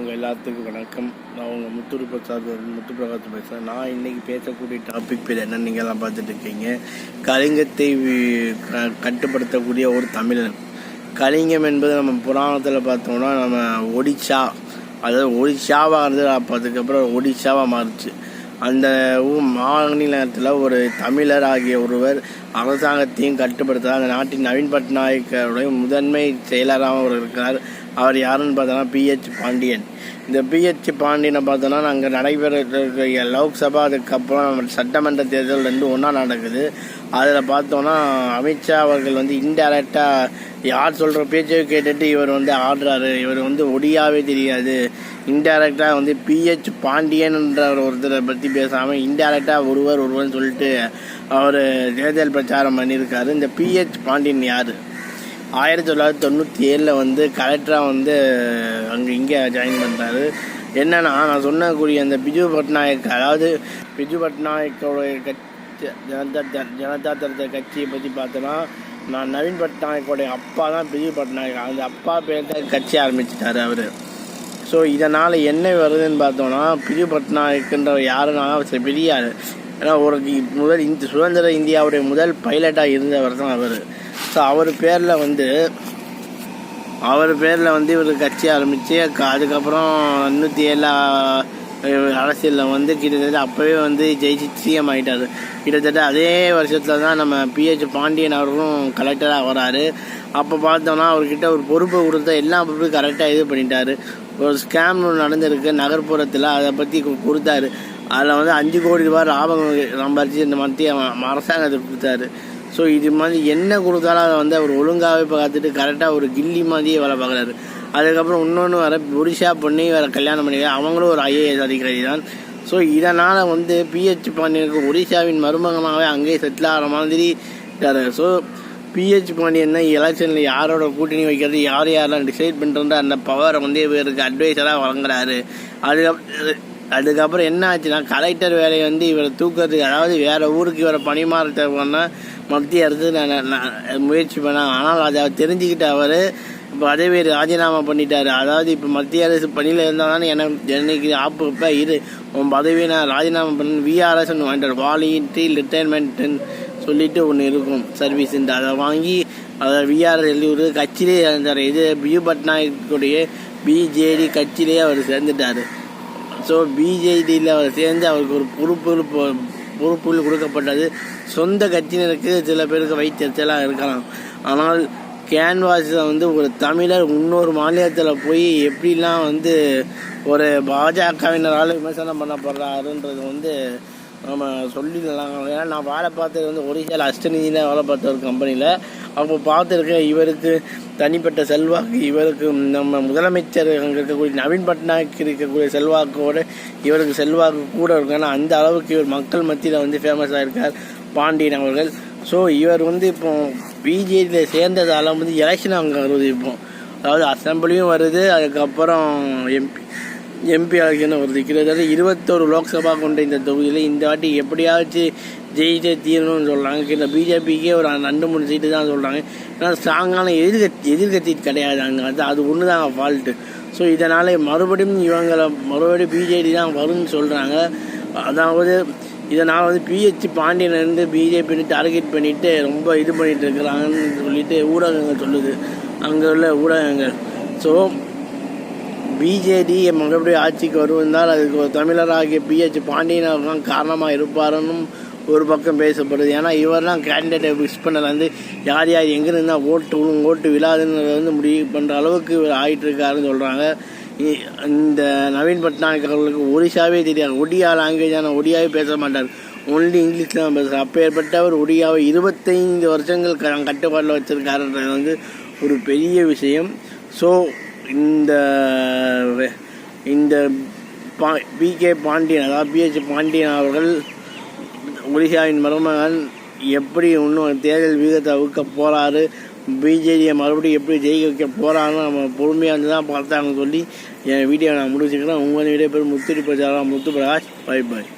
உங்கள் எல்லாத்துக்கும் வணக்கம். நான் உங்கள் முத்துரு பிரசாத் முத்து பிரகாஷ் பேசுகிறேன் நான் இன்றைக்கி பேசக்கூடிய டாபிக் பேர் என்னன்னு நீங்கள் எல்லாம் பார்த்துட்டு இருக்கீங்க. கலிங்கத்தை க- கட்டுப்படுத்தக்கூடிய ஒரு தமிழன் கலிங்கம் என்பது நம்ம புராணத்தில் பார்த்தோம்னா நம்ம ஒடிஷா அதாவது ஒடிஷாவாக இருந்தது பார்த்ததுக்கப்புறம் அதுக்கப்புறம் ஒடிஷாவாக மாறுச்சு. அந்த ஊ- மாநிலத்தில் ஒரு தமிழர் ஆகிய ஒருவர் அரசாங்கத்தையும் கட்டுப்படுத்த அந்த நாட்டின் நவீன் பட்நாயக்கருடைய முதன்மை செயலராக அவர் இருக்கிறார். அவர் யாருன்னு பார்த்தோன்னா பிஹெச் பாண்டியன். இந்த பிஹெச் பாண்டியனை பார்த்தோன்னா அங்கே நடைபெற இருக்கிற லோக்சபா அதுக்கப்புறம் நம்ம சட்டமன்ற தேர்தல் ரெண்டு ஒன்றா நடக்குது. அதில் பார்த்தோன்னா அமித்ஷா அவர்கள் வந்து இன்டைரக்டாக யார் சொல்கிற பேச்சை கேட்டுட்டு இவர் வந்து ஆடுறாரு. இவர் வந்து ஒடியாவே தெரியாது. இன்டைரக்டாக வந்து பிஹெச் பாண்டியன்ன்ற ஒருத்தரை பற்றி பேசாமல் இன்டைரக்டாக ஒருவர் ஒருவர்னு சொல்லிட்டு அவர் தேர்தல் பிரச்சாரம் பண்ணியிருக்காரு. இந்த பிஹெச் பாண்டியன் யார்? ஆயிரத்தி தொள்ளாயிரத்தி தொண்ணூற்றி ஏழில் வந்து கலெக்டராக வந்து அங்கே இங்கே ஜாயின் பண்ணுறாரு என்னென்னா நான் சொன்னக்கூடிய அந்த பிஜு பட்நாயக் அதாவது பிஜு பட்நாயக்கோடைய கட்சி ஜனதா ஜனதா தளத்தை கட்சியை பற்றி பார்த்தோன்னா நான் நவீன் பட்நாயக்கோடைய அப்பா தான் பிஜு பட்நாயக். அந்த அப்பா பேர் தான் கட்சி ஆரம்பிச்சிட்டார் அவர். ஸோ இதனால் என்ன வருதுன்னு பார்த்தோம்னா பிஜு இருக்கின்ற யாருன்னா சரி பெரியார் ஏன்னா ஒரு முதல் இந்த சுதந்திர இந்தியாவுடைய முதல் பைலட்டாக இருந்தவர் தான் அவர். ஸோ அவர் பேரில் வந்து அவர் பேரில் வந்து இவர் கட்சி ஆரம்பித்து அதுக்கப்புறம் நூற்றி ஏழா அரசியலில் வந்து கிட்டத்தட்ட அப்போவே வந்து ஜெயிச்சு சிஎம் ஆகிட்டார் கிட்டத்தட்ட அதே வருஷத்தில் தான் நம்ம பிஹெச் பாண்டியன் அவர்களும் கலெக்டராக வராரு. அப்போ பார்த்தோம்னா அவர்கிட்ட ஒரு பொறுப்பை கொடுத்த எல்லா பொறுப்பையும் கரெக்டாக இது பண்ணிட்டார். ஒரு ஸ்கேம் ஒன்று நடந்திருக்கு நகர்ப்புறத்தில். அதை பற்றி கொடுத்தாரு. அதில் வந்து அஞ்சு கோடி ரூபாய் லாபம் சம்பாரிச்சு இந்த மத்திய அரசாங்கத்துக்கு கொடுத்தாரு. ஸோ இது மாதிரி என்ன கொடுத்தாலும் அதை வந்து அவர் ஒழுங்காகவே பார்த்துட்டு கரெக்டாக ஒரு கில்லி மாதிரியே வேலை பார்க்குறாரு. அதுக்கப்புறம் இன்னொன்று வர ஒடிஷா பண்ணி வேறு கல்யாணம் பண்ணி அவங்களும் ஒரு ஐஏஎஸ் அதிகாரி தான். ஸோ இதனால் வந்து பிஹெச் பாண்டியனுக்கு ஒடிஷாவின் மருமகனாகவே அங்கேயே செட்டில் ஆகிற மாதிரி ஸோ பிஹெச் பாண்டியன்னா எலெக்ஷனில் யாரோட கூட்டணி வைக்கிறது யார் யாரெல்லாம் டிசைட் பண்ணுறது அந்த பவரை வந்து இவருக்கு அட்வைஸராக வழங்குறாரு. அதுக்கப்புறம் அதுக்கப்புறம் என்ன ஆச்சுன்னா கலெக்டர் வேலையை வந்து இவரை தூக்கிறதுக்கு அதாவது வேறு ஊருக்கு இவரை பணிமாறத்தை பண்ணால் மத்திய அரசு நான் முயற்சி பண்ணேன் ஆனால் அதை அவர் தெரிஞ்சுக்கிட்ட அவர் இப்போ பதவியை ராஜினாமா பண்ணிட்டாரு. அதாவது இப்போ மத்திய அரசு பணியில் இருந்தாலும் எனக்கு ஜென்னைக்கு ஆப்பு இப்போ இரு. உன் பதவியை நான் ராஜினாமா பண்ண. விஆர்எஸ்ன்னு வாங்கிட்டார். வாலியன்ட்ரி ரிட்டைர்மெண்ட்டுன்னு சொல்லிட்டு ஒன்று இருக்கும். சர்வீஸுன்ட்டு அதை வாங்கி அதை விஆர்எஸ் எழுதி கட்சியிலே சேர்ந்தார் இது பிஜு பட்நாயக்குடைய பிஜேடி கட்சியிலேயே அவர் சேர்ந்துட்டார். ஸோ பிஜேடியில் அவர் சேர்ந்து அவருக்கு ஒரு பொறுப்புகள் பொறுப்புகள் கொடுக்கப்பட்டது. சொந்த கட்சியினருக்கு சில பேருக்கு வைத்தியத்தெல்லாம் இருக்கலாம். ஆனால் கேன்வாஸில் வந்து ஒரு தமிழர் இன்னொரு மாநிலத்தில் போய் எப்படிலாம் வந்து ஒரு பாஜகவினரால் விமர்சனம் பண்ணப்படுறாருன்றது வந்து நம்ம சொல்லிடலாம். ஏன்னா நான் வேலை பார்த்தது வந்து ஒரிசால அஷ்டநிதியில் வேலை பார்த்த ஒரு கம்பெனியில் அப்போ பார்த்துருக்கேன் இவருக்கு தனிப்பட்ட செல்வாக்கு இவருக்கு நம்ம முதலமைச்சர் அங்கே இருக்கக்கூடிய நவீன் பட்நாயக் இருக்கக்கூடிய செல்வாக்கோட இவருக்கு செல்வாக்கு கூட இருக்கும். ஏன்னா அந்த அளவுக்கு இவர் மக்கள் மத்தியில் வந்து ஃபேமஸாக இருக்கார் பாண்டியன் அவர்கள். ஸோ இவர் வந்து இப்போ பிஜேபியில் சேர்ந்ததால வந்து எலெக்ஷன் அங்கே வருது இப்போ. அதாவது அசம்பிளியும் வருது அதுக்கப்புறம் எம்பி எம்பி ஆகியன வருது கிட்டத்தட்ட இருபத்தோரு லோக்சபா கொண்ட இந்த தொகுதியில் இந்த வாட்டி எப்படியாச்சும் ஜெயிச்சே தீரணும்னு சொல்கிறாங்க இந்த பிஜேபிக்கே ஒரு ரெண்டு மூணு சீட்டு தான் சொல்கிறாங்க ஏன்னா ஸ்ட்ராங்கான எதிர்கட்சி எதிர்கட்சி கிடையாது அங்கே. அது அது ஒன்று தான் ஃபால்ட்டு ஸோ இதனால் மறுபடியும் இவங்களை மறுபடியும் பிஜேடி தான் வரும்னு சொல்கிறாங்க அதாவது இதை நான் வந்து பிஹெச் பாண்டியன்லேருந்து பிஜேபின்னு டார்கெட் பண்ணிவிட்டு ரொம்ப இது பண்ணிகிட்டு இருக்கிறாங்கன்னு சொல்லிட்டு ஊடகங்கள் சொல்லுது. அங்கே உள்ள ஊடகங்கள். ஸோ பிஜேடி மறுபடியும் ஆட்சிக்கு வருவதால் அதுக்கு ஒரு தமிழராகிய பிஹெச் பாண்டியன் காரணமாக இருப்பாருன்னு ஒரு பக்கம் பேசப்படுது. ஏன்னா இவர்லாம் கேண்டிடேட்டை ஃபிக்ஸ் பண்ணலேருந்து யார் யார் எங்கே இருந்தால் ஓட்டு விழும் ஓட்டு விழாதுன்னு வந்து முடிவு பண்ணுற அளவுக்கு இவர் ஆகிட்டுருக்காருன்னு சொல்கிறாங்க இந்த நவீன் பட்நாயக் அவர்களுக்கு ஒரிசாவே தெரியாது. ஒடியா லாங்குவேஜான ஒடியாவே பேச மாட்டார். ஒன்லி இங்கிலீஷில் தான் பேசுகிறார் அப்பேற்பட்டவர் ஒடியாவை இருபத்தைந்து வருஷங்கள் க- கட்டுப்பாட்டில் வச்சுருக்காருன்றது வந்து ஒரு பெரிய விஷயம். ஸோ இந்த இந்த பா பிகே பாண்டியன் அதாவது பிஹெச் பாண்டியன் அவர்கள் ஒடிசாவின் மருமகன் எப்படி இன்னும் தேர்தல் விகிதத்தை அவுக்க போகிறாரு பிஜேடியை மறுபடியும் எப்படி ஜெயிக்க வைக்க போகிறான்னு நம்ம பொறுமையாக இருந்து தான் பார்த்தாங்கன்னு சொல்லி என் வீடியோ நான் முடிச்சுக்கிறேன். உங்கள் வீடியோ பேர் முத்துடி பிரச்சாரம் முத்து பிரகாஷ் பை. பாய்